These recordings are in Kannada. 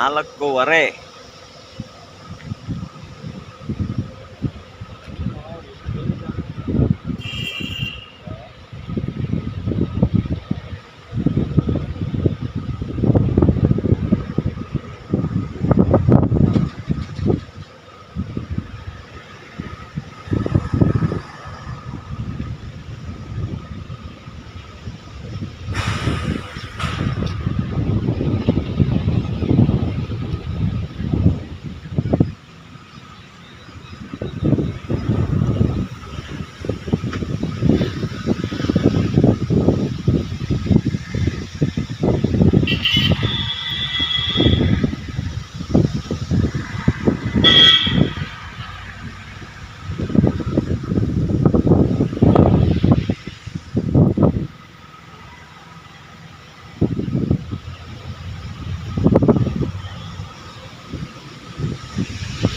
ನಾಲ್ಕೂವರೆ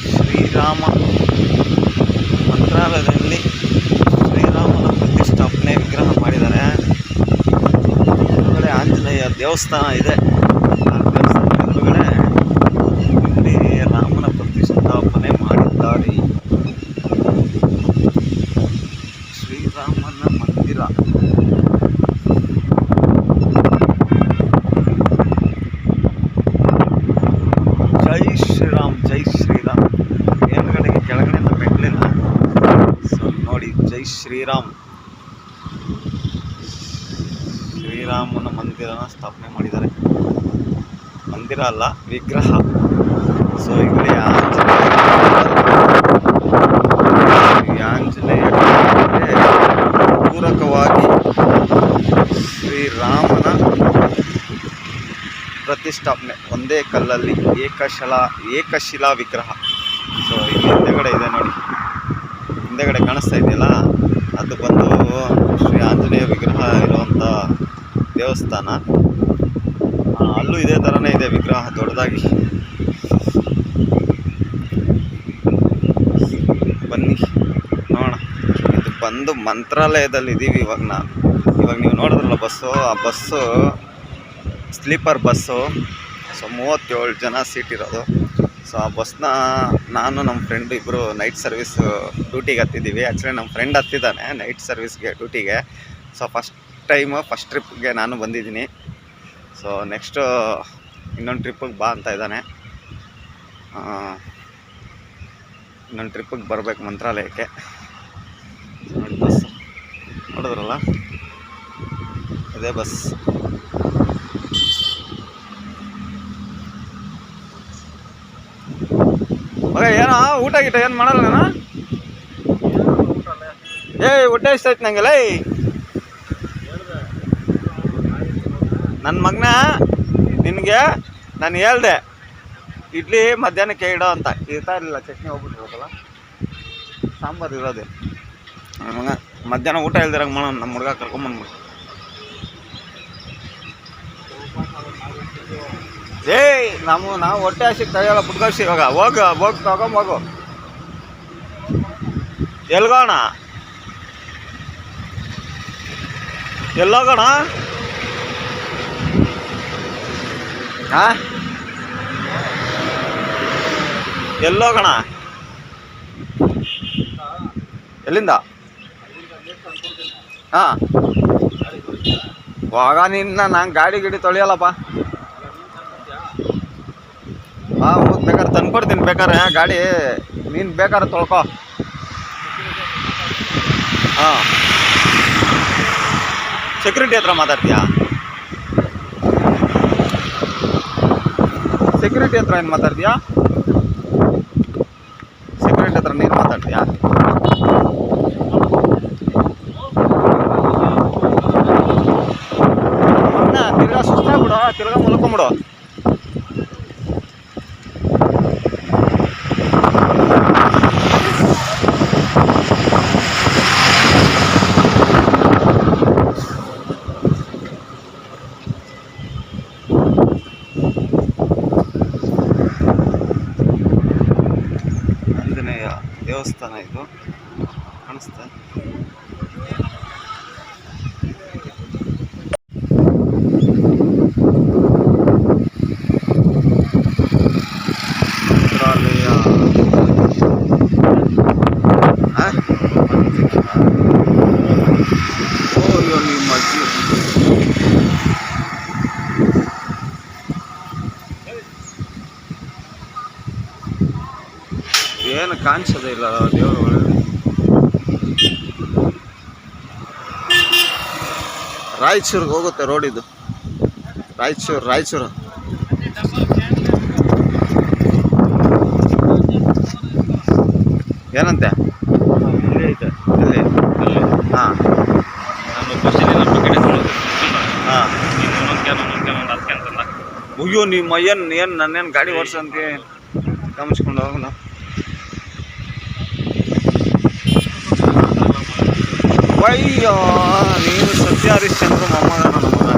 ಶ್ರೀರಾಮ ಮಂತ್ರಾಲಯದಲ್ಲಿ ಶ್ರೀರಾಮನ ಪ್ರತಿಷ್ಠಾಪನೆ ವಿಗ್ರಹ ಮಾಡಿದ್ದಾರೆ ಎದುರುಗಡೆ ಆಂಜನೇಯ ದೇವಸ್ಥಾನ ಇದೆ. ಆ ದೇವಸ್ಥಾನದ ಎದುರುಗಡೆ ಇಲ್ಲಿ ರಾಮನ ಪ್ರತಿಷ್ಠಾಪನೆ ಮಾಡಿದ್ದಾರೆ. ಶ್ರೀರಾಮನ ಮಂದಿರ. ಜೈ ಶ್ರೀರಾಮ್ ಜೈ ಶ್ರೀರಾಮ್. ಮೇಲ್ಗಡೆಗೆ ಕೆಳಗಡೆಯಿಂದ ಮೆಟ್ಲಿಲ್ಲ ಸೊ ನೋಡಿ, ಜೈ ಶ್ರೀರಾಮ್ ಶ್ರೀರಾಮನ ಮಂದಿರನ ಸ್ಥಾಪನೆ ಮಾಡಿದ್ದಾರೆ. ಮಂದಿರ ಅಲ್ಲ, ವಿಗ್ರಹ. ಸೊ ಇಲ್ಲಿ ಆಂಜನೇಯ ಆಂಜನೇಯ ಪೂರಕವಾಗಿ ಶ್ರೀರಾಮನ ಪ್ರತಿಷ್ಠಾಪನೆ. ಒಂದೇ ಕಲ್ಲಲ್ಲಿ ಏಕಶಲ, ಏಕಶಿಲಾ ವಿಗ್ರಹ. ಸೊ, ಇಲ್ಲಿ ಹಿಂದೆಗಡೆ ಇದೆ ನೋಡಿ. ಹಿಂದೆಗಡೆ ಕಾಣಿಸ್ತಾ ಇದೆಯಲ್ಲ? ಅದು ಬಂದು ಶ್ರೀ ಆಂಜನೇಯ ವಿಗ್ರಹ ಇರುವಂಥ ದೇವಸ್ಥಾನ. ಅಲ್ಲೂ ಇದೇ ಥರನೇ ಇದೆ ವಿಗ್ರಹ, ದೊಡ್ಡದಾಗಿ. ಬನ್ನಿ, ನೋಡೋಣ. ಇದು ಬಂದು ಮಂತ್ರಾಲಯದಲ್ಲಿ ಇದ್ದೀವಿ ಇವಾಗ ನಾನು. ಇವಾಗ ನೀವು ನೋಡಿದ್ರಲ್ಲ ಬಸ್ಸು, ಆ ಬಸ್ಸು, ಸ್ಲೀಪರ್ ಬಸ್ಸು. ಸೊ, ಮೂವತ್ತೇಳು ಜನ ಸೀಟ್ ಇರೋದು. ಸೊ, ಆ ಬಸ್ನ ನಾನು ನಮ್ಮ ಫ್ರೆಂಡ್ ಇಬ್ಬರು ನೈಟ್ ಸರ್ವಿಸ್ ಡ್ಯೂಟಿಗೆ ಹತ್ತಿದ್ದೀವಿ. ಆ್ಯಕ್ಚುಲಿ ನಮ್ಮ ಫ್ರೆಂಡ್ ಹತ್ತಿದ್ದಾನೆ ನೈಟ್ ಸರ್ವಿಸ್ಗೆ ಡ್ಯೂಟಿಗೆ ಸೊ ಫಸ್ಟ್ ಟೈಮು ಫಸ್ಟ್ ಟ್ರಿಪ್ಗೆ ನಾನು ಬಂದಿದ್ದೀನಿ. ಸೊ ನೆಕ್ಸ್ಟು ಇನ್ನೊಂದು ಟ್ರಿಪ್ಪಿಗೆ ಬಾ ಅಂತ ಇದ್ದಾನೆ. ಇನ್ನೊಂದು ಟ್ರಿಪ್ಪಿಗೆ ಬರಬೇಕು ಮಂತ್ರಾಲಯಕ್ಕೆ. ಬಸ್ ನೋಡಿದ್ರಲ್ಲ? ಅದೇ ಬಸ್ ಮಗ ಏನೋ, ಊಟ ಗೀಟ ಏನು ಮಾಡಲ್ಲ ನಾನು? ಏಯ್ ಊಟ ಎಷ್ಟಾಯ್ತು ನಂಗೆಲ್ಲ ಏಯ್ ನನ್ನ ಮಗನ ನಿನಗೆ ನಾನು ಹೇಳ್ದೆ, ಇಡ್ಲಿ ಮಧ್ಯಾಹ್ನಕ್ಕೆ ಇಡೋ ಅಂತ. ಇರ್ತಾ ಇರಲಿಲ್ಲ, ಚಟ್ನಿ ಹೋಗ್ಬಿಟ್ಟಿರೋದಲ್ಲ ಸಾಂಬಾರು ಇರೋದೆ. ನನ್ನ ಮಗ ಮಧ್ಯಾಹ್ನ ಊಟ ಇಲ್ದಿರಂಗ ಮಾಡೋಣ ನಮ್ಮ ಹುಡುಗ ಕರ್ಕೊಂಬಂದ್ಬಿಟ್ಟು ಏಯ್ ನಮ್ಮ ನಾವು ಹೊಟ್ಟೆ ಹಸಿ ಕೈಯಲ್ಲ ಪುಟ್ಕೋಸಿ ಇವಾಗ. ಹೋಗು, ಹೋಗಿ ತಗೊಂಬೋಗು ಎಲ್ಗೋಣ? ಎಲ್ಲೋಗೋಣ ಹಾ ಎಲ್ಲೋಗೋಣ. ಎಲ್ಲಿಂದ? ಹಾಂ ಹೋಗ ನಿನ್ನ ನಾನು ಗಾಡಿ ಗಿಡಿ ತೊಳೆಯಲ್ಲಪ್ಪ. ಹಾಂ ಹೌದು ಬೇಕಾದ್ರೆ ತಂದ್ಕೊಡ್ತೀನಿ. ಬೇಕಾದ್ರೆ ಗಾಡಿ, ನೀನು ಬೇಕಾದ್ರೆ ತೊಳ್ಕೊ. ಹಾಂ ಸೆಕ್ಯೂರಿಟಿ ಹತ್ರ ಮಾತಾಡ್ತೀಯಾ? ಸೆಕ್ಯೂರಿಟಿ ಹತ್ರ ಏನು ಮಾತಾಡ್ತೀಯಾ ಸೆಕ್ಯೂರಿಟಿ ಹತ್ರ ನೀನು ಮಾತಾಡ್ತೀಯಾ ಅಣ್ಣ ತಿರ್ಗಾ ಸುಸ್ತಾಗ್ಬಿಡು ತಿರ್ಗಾ ಮಲ್ಕೊಂಬಿಡು ಆಂಜನೇಯ ದೇವಸ್ಥಾನ ಇದು ಕಾಣಿಸ್ತಾ ಏನು ಕಾಣಿಸೋದೇ ಇಲ್ಲ ದೇವರು ರಾಯಚೂರಿಗೆ ಹೋಗುತ್ತೆ ರೋಡ್ ಇದು. ರಾಯಚೂರು ರಾಯಚೂರು. ಏನಂತೆ? ಇಲ್ಲೇ ಹಾಂ. ಅಯ್ಯೋ ನಿಮ್ಮ ಏನು ಏನು ನನ್ನೇನು ಗಾಡಿ ಓಡಿಸಂತೆ ಗಮನಿಸ್ಕೊಂಡು ಹೋಗೋಣ ಅಯ್ಯೋ, ನೀನು ಸತ್ಯ ಹರಿಶ್ಚಂದ್ರ ಮೊಮ್ಮಗ ನನ್ನ ಮಗ.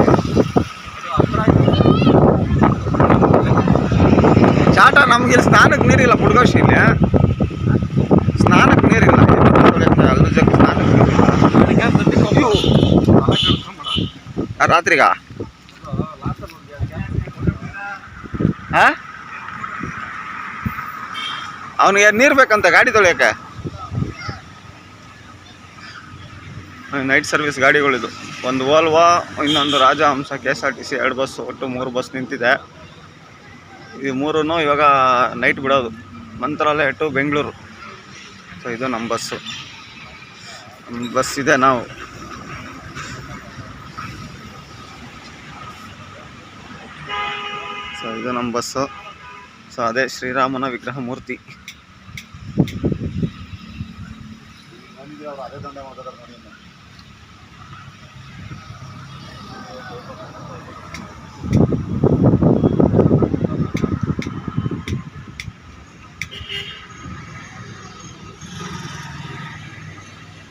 ಚಾಟ ನಮ್ಗೆ ಇಲ್ಲಿ ಸ್ನಾನಕ್ಕೆ ನೀರಿಲ್ಲ ಪುಡ್ಗೋಶಿ ಇಲ್ಲಿ. ಸ್ನಾನಕ್ಕೆ ನೀರಿಲ್ಲ. ಅಲ್ಲ ಜಗ ಸ್ನಾನಕ್ಕೆ ರಾತ್ರಿಗಾ? ಹಾಂ ಅವನಿಗೆ ನೀರು ಬೇಕಂತ, ಗಾಡಿ ತೊಳೆಯೋಕೆ ನೈಟ್ ಸರ್ವಿಸ್ ಗಾಡಿಗಳಿದು. ಒಂದು ವೋಲ್ವಾ ಇನ್ನೊಂದು Rajahamsa K S R T C ಎರಡು ಬಸ್ ಒಟ್ಟು ಮೂರು ಬಸ್ ನಿಂತಿದೆ. ಈ ಮೂರೂ ಇವಾಗ ನೈಟ್ ಬಿಡೋದು. ಮಂತ್ರಾಲಯ ಟು ಬೆಂಗಳೂರು. ಸೊ ಇದು ನಮ್ಮ ಬಸ್ಸು ನಮ್ಮ ಬಸ್ ಇದೆ ನಾವು. ಸೊ ಇದು ನಮ್ಮ ಬಸ್ಸು ಸೊ ಅದೇ ಶ್ರೀರಾಮನ ವಿಗ್ರಹ ಮೂರ್ತಿ.